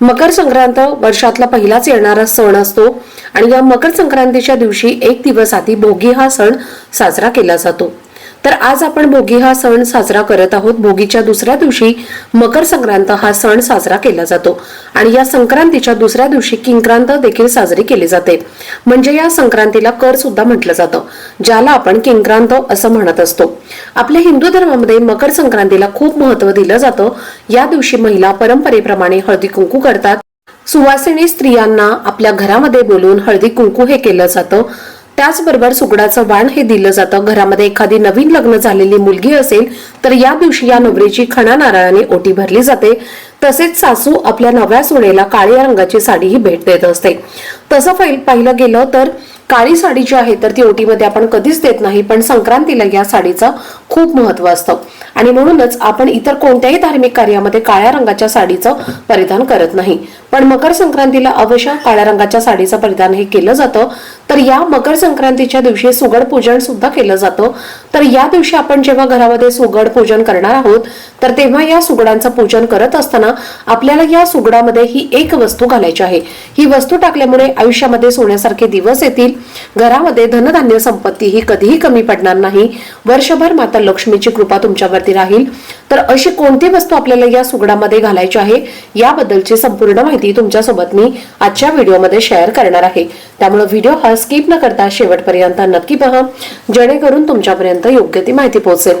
मकर संक्रांत वर्षातला पहिलाच येणारा सण असतो आणि या मकर संक्रांतीच्या दिवशी एक दिवस आधी भोगी हा सण साजरा केला जातो. तर आज आपण भोगी हा सण साजरा करत आहोत. भोगीच्या दुसऱ्या दिवशी मकर संक्रांत हा सण साजरा केला जातो. आणि या संक्रांतीच्या दुसऱ्या दिवशी किंक्रांत देखील साजरी केली जाते. म्हणजे या संक्रांतीला कर सुद्धा म्हटलं जातं ज्याला आपण किंक्रांत असं म्हणत असतो. आपल्या हिंदू धर्मामध्ये मकर संक्रांतीला खूप महत्त्व दिलं जातं. या दिवशी महिला परंपरेप्रमाणे हळदी कुंकू करतात. सुवासिनी स्त्रियांना आपल्या घरामध्ये बोलून हळदी कुंकू हे केलं जातं. त्याचबरोबर सुगडाचं वाण हे दिलं जातं. घरामध्ये एखादी नवीन लग्न झालेली मुलगी असेल तर या दिवशी या नवरीची खणा नारळाने ओटी भरली जाते. तसेच सासू आपल्या नव्या सुनेला काळ्या रंगाची साडी ही भेट देत असते. तसं पाहिलं गेलं तर काळी साडी जी आहे तर ती ओटीमध्ये आपण कधीच देत नाही पण संक्रांतीला या साडीचं खूप महत्त्व असतं. आणि म्हणूनच आपण इतर कोणत्याही धार्मिक कार्यामध्ये काळ्या रंगाच्या साडीचं परिधान करत नाही. पण मकर संक्रांतीला अवश्य काळ्या रंगाच्या साडीचं परिधान हे केलं जातं. तर या मकर संक्रांतीच्या दिवशी सुगड पूजन सुद्धा केलं जातं. तर या दिवशी आपण जेव्हा घरामध्ये सुगड पूजन करणार आहोत तर तेव्हा या सुगडांचं पूजन करत असताना आपल्याला या सुगडामध्ये ही एक वस्तू घालायची आहे. ही वस्तू टाकल्यामुळे आयुष्यामध्ये सोन्यासारखे दिवस येतील घरामध्ये धनधान्य संपत्ती ही कधीही कमी पडणार नाही. वर्षभर माता लक्ष्मीची कृपा तुमच्यावरती राहील. तर अशी कोणती वस्तू आपल्याला या सुगडामध्ये घालायची आहे? याबद्दलची संपूर्ण माहिती तुमच्यासोबत मी आजच्या व्हिडिओमध्ये शेअर करणार आहे. त्यामुळे व्हिडिओ हा स्किप न करता शेवटपर्यंत नक्की पहा. जेणेकरून तुमच्यापर्यंत योग्य ती माहिती पोहोचेल.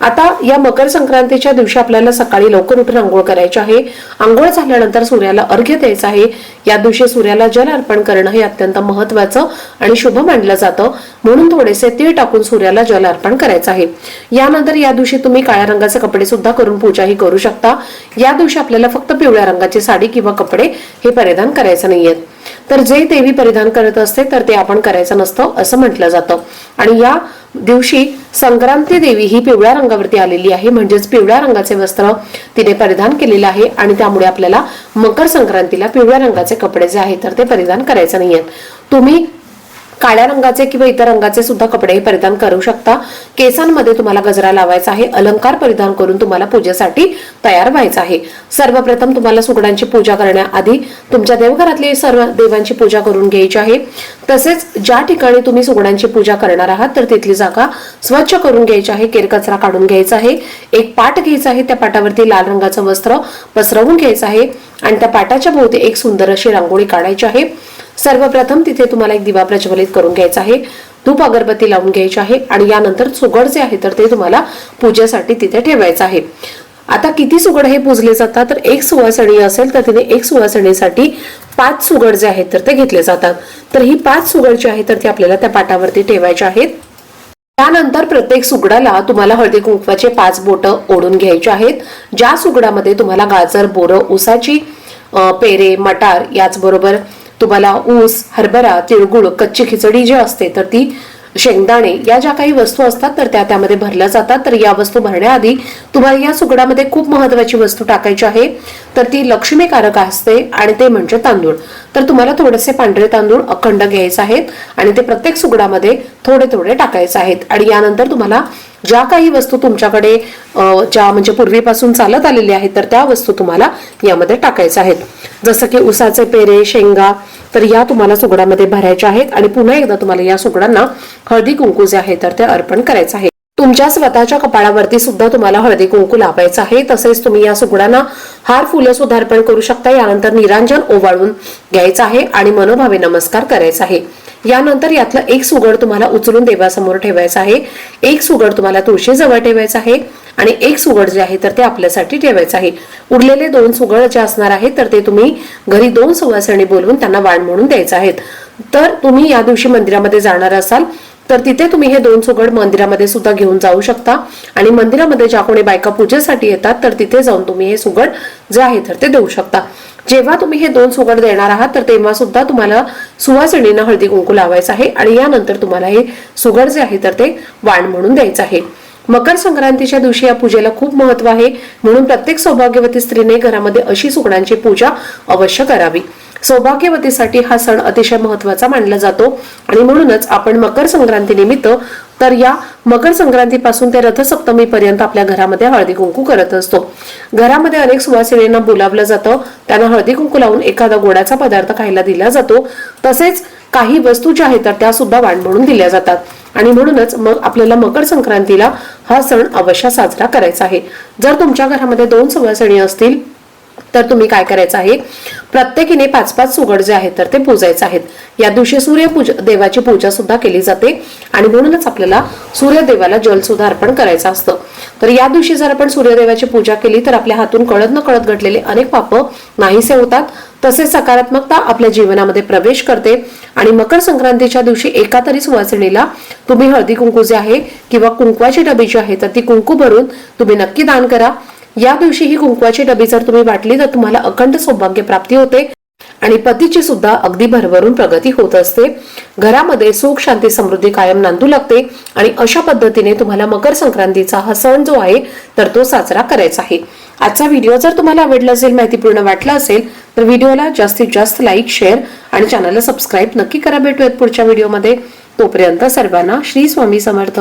आता या मकर संक्रांतीच्या दिवशी आपल्याला सकाळी लवकर उठून आंघोळ करायची आहे. आंघोळ झाल्यानंतर सूर्याला अर्घ्य द्यायचं आहे. या दिवशी सूर्याला जल अर्पण करणं हे अत्यंत महत्वाचं आणि शुभ मानलं जातं. म्हणून थोडेसे तीळ टाकून सूर्याला जल अर्पण करायचं आहे. यानंतर या दिवशी तुम्ही काळ्या रंगाचे कपडे सुद्धा करून पूजाही करू शकता. या दिवशी आपल्याला फक्त पिवळ्या रंगाची साडी किंवा कपडे हे परिधान करायचं नाहीयेत तर जे देवी परिधान करत असते तर ते आपण करायचं नसतं असं म्हटलं जातं. आणि या दिवशी संक्रांती देवी ही पिवळ्या रंगावरती आलेली आहे. म्हणजेच पिवळ्या रंगाचे वस्त्र तिने परिधान केलेलं आहे आणि त्यामुळे आपल्याला मकर संक्रांतीला पिवळ्या रंगाचे कपडे जे आहेत तर ते परिधान करायचं नाही आहेत तुम्ही काळ्या रंगाचे किंवा इतर रंगाचे सुद्धा कपडे हे परिधान करू शकता. केसांमध्ये तुम्हाला गजरा लावायचा आहे अलंकार परिधान करून तुम्हाला पूजेसाठी तयार व्हायचं आहे. सर्वप्रथम तुम्हाला सुगडांची पूजा करण्याआधी तुमच्या देवघरातली सर्व देवांची पूजा करून घ्यायची आहे. तसेच ज्या ठिकाणी तुम्ही सुगडांची पूजा करणार आहात तर तिथली जागा स्वच्छ करून घ्यायची आहे केरकचरा काढून घ्यायचा आहे. एक पाट घ्यायचा आहे त्या पाटावरती लाल रंगाचं वस्त्र पसरवून घ्यायचं आहे आणि त्या पाटाच्या भोवती एक सुंदर अशी रांगोळी काढायची आहे. सर्वप्रथम तिथे तुम्हाला एक दिवा प्रज्वलित करून घ्यायचा आहे. धूप अगरबत्ती लावून घ्यायची आहे आणि यानंतर सुगड जे आहे तर ते तुम्हाला पूजेसाठी तिथे ठेवायचं आहे. आता किती सुगड हे पूजले जातात? तर एक सुवासणी असेल तर तिने एक सुवासणीसाठी पाच सुगड जे आहेत तर ते घेतले जातात. तर ही पाच सुगड जी आहे तर ती आपल्याला त्या पाटावरती ठेवायची आहेत. त्यानंतर प्रत्येक सुगडाला तुम्हाला हळदी कुंकवाचे पाच बोट ओढून घ्यायचे आहेत. ज्या सुगडामध्ये तुम्हाला गाजर बोरं ऊसाची पेरे मटार याचबरोबर तुम्हाला ऊस हरभरा तिळगुळ कच्ची खिचडी जी असते तर ती शेंगदाणे या ज्या काही वस्तू असतात तर त्या त्यामध्ये भरल्या जातात. तर या वस्तू भरण्याआधी तुम्हाला या सुगडामध्ये खूप महत्वाची वस्तू टाकायची आहे. तर ती लक्ष्मीकारक असते आणि ते म्हणजे तांदूळ. तर तुम्हाला थोडेसे पांढरे तांदूळ अखंड घ्यायचे आहेत आणि ते प्रत्येक सुगडामध्ये थोडे थोडे टाकायचे आहेत. आणि यानंतर तुम्हाला ज्या काही वस्तू तुमच्याकडे ज्या म्हणजे पूर्वीपासून चालत आलेल्या आहेत तर त्या वस्तू तुम्हाला यामध्ये टाकायच्या आहेत. जसं की उसाचे पेरे शेंगा तर या तुम्हाला सुगडामध्ये भरायच्या आहेत आणि पुन्हा एकदा तुम्हाला या सुगडांना हळदी कुंकू जे आहे तर ते अर्पण करायचं आहे. तुमच्या स्वतःच्या कपाळावरती सुद्धा तुम्हाला हळदी कुंकू लावायचं आहे. तसेच तुम्ही या सुगडांना हार फुलं सुद्धा अर्पण करू शकता. यानंतर निरांजन ओवाळून घ्यायचं आहे आणि मनोभावे नमस्कार करायचा आहे. यानंतर यातलं एक सुगड तुम्हाला उचलून देवासमोर ठेवायचं आहे. एक सुगड तुम्हाला तुळशीजवळ ठेवायचं आहे आणि एक सुगड जे आहे तर ते आपल्यासाठी ठेवायचं आहे. उरलेले दोन सुगड जे असणार आहेत तर ते तुम्ही घरी दोन सुवासणी बोलवून त्यांना वाण म्हणून द्यायचं आहेत. तर तुम्ही या दिवशी मंदिरामध्ये जाणार असाल तर तिथे तुम्ही हे दोन सुगड मंदिरामध्ये सुद्धा घेऊन जाऊ शकता. आणि मंदिरामध्ये ज्या कोणी बायका पूजेसाठी येतात तर तिथे जाऊन तुम्ही हे सुगड जे आहे तर ते देऊ शकता. जेव्हा तुम्ही हे दोन सुगड देणार आहात तर तेव्हा सुद्धा तुम्हाला सुवासिनीनं हळदी कुंकू लावायचं आहे आणि यानंतर तुम्हाला हे सुगड जे आहे तर ते वाण म्हणून द्यायचं आहे. मकर संक्रांतीच्या दिवशी या पूजेला खूप महत्त्व आहे म्हणून प्रत्येक सौभाग्यवती स्त्रीने घरामध्ये अशी सुगडांची पूजा अवश्य करावी. सौभाग्यवतीसाठी हा सण अतिशय महत्त्वाचा मानला जातो. आणि म्हणूनच आपण मकर संक्रांती निमित्त तर या मकर संक्रांतीपासून ते रथसप्तमी पर्यंत आपल्या घरामध्ये हळदी कुंकू करत असतो. घरामध्ये अनेक सुवासिनींना बोलावलं जातं. त्यांना हळदी कुंकू लावून एखादा गोडाचा पदार्थ खायला दिला जातो. तसेच काही वस्तू ज्या आहेत तर त्या सुद्धा वाण म्हणून दिल्या जातात. आणि म्हणूनच मग आपल्याला मकर संक्रांतीला हा सण अवश्य साजरा करायचा आहे. जर तुमच्या घरामध्ये दोन सुवासिनी असतील तर तुम्ही काय करायचं आहे? प्रत्येकीने पाच पाच सुगड जे आहेत तर ते पूजायचे आहेत. या दिवशी सूर्यपूजा देवाची पूजा सुद्धा केली जाते आणि म्हणूनच आपल्याला सूर्यदेवाला जल सुद्धा अर्पण करायचं असतं. तर या दिवशी जर आपण सूर्यदेवाची पूजा केली तर आपल्या हातून कळत न कळत घडलेले अनेक पाप नाहीसे होतात. तसेच सकारात्मकता आपल्या जीवनामध्ये प्रवेश करते आणि मकर संक्रांतीच्या दिवशी एका तरी सुवासिनीला तुम्ही हळदी कुंकू जे आहे किंवा कुंकवाची डबी जी आहे तर ती कुंकू भरून तुम्ही नक्की दान करा. या दिवशी ही कुंकवाची डबी जर तुम्ही वाटली तर तुम्हाला अखंड सौभाग्य प्राप्ती होते. आणि पतीची सुद्धा अगदी भरभरून प्रगती होत असते. घरामध्ये सुख शांती समृद्धी कायम नांदू लागते. आणि अशा पद्धतीने तुम्हाला मकर संक्रांतीचा हा सण जो आहे तर तो साजरा करायचा आहे. आजचा व्हिडिओ जर तुम्हाला आवडला असेल माहितीपूर्ण वाटला असेल तर व्हिडिओला जास्तीत जास्त लाईक शेअर आणि चॅनलला सबस्क्राईब नक्की करा. भेटूयात पुढच्या व्हिडिओमध्ये. तोपर्यंत सर्वांना श्री स्वामी समर्थ.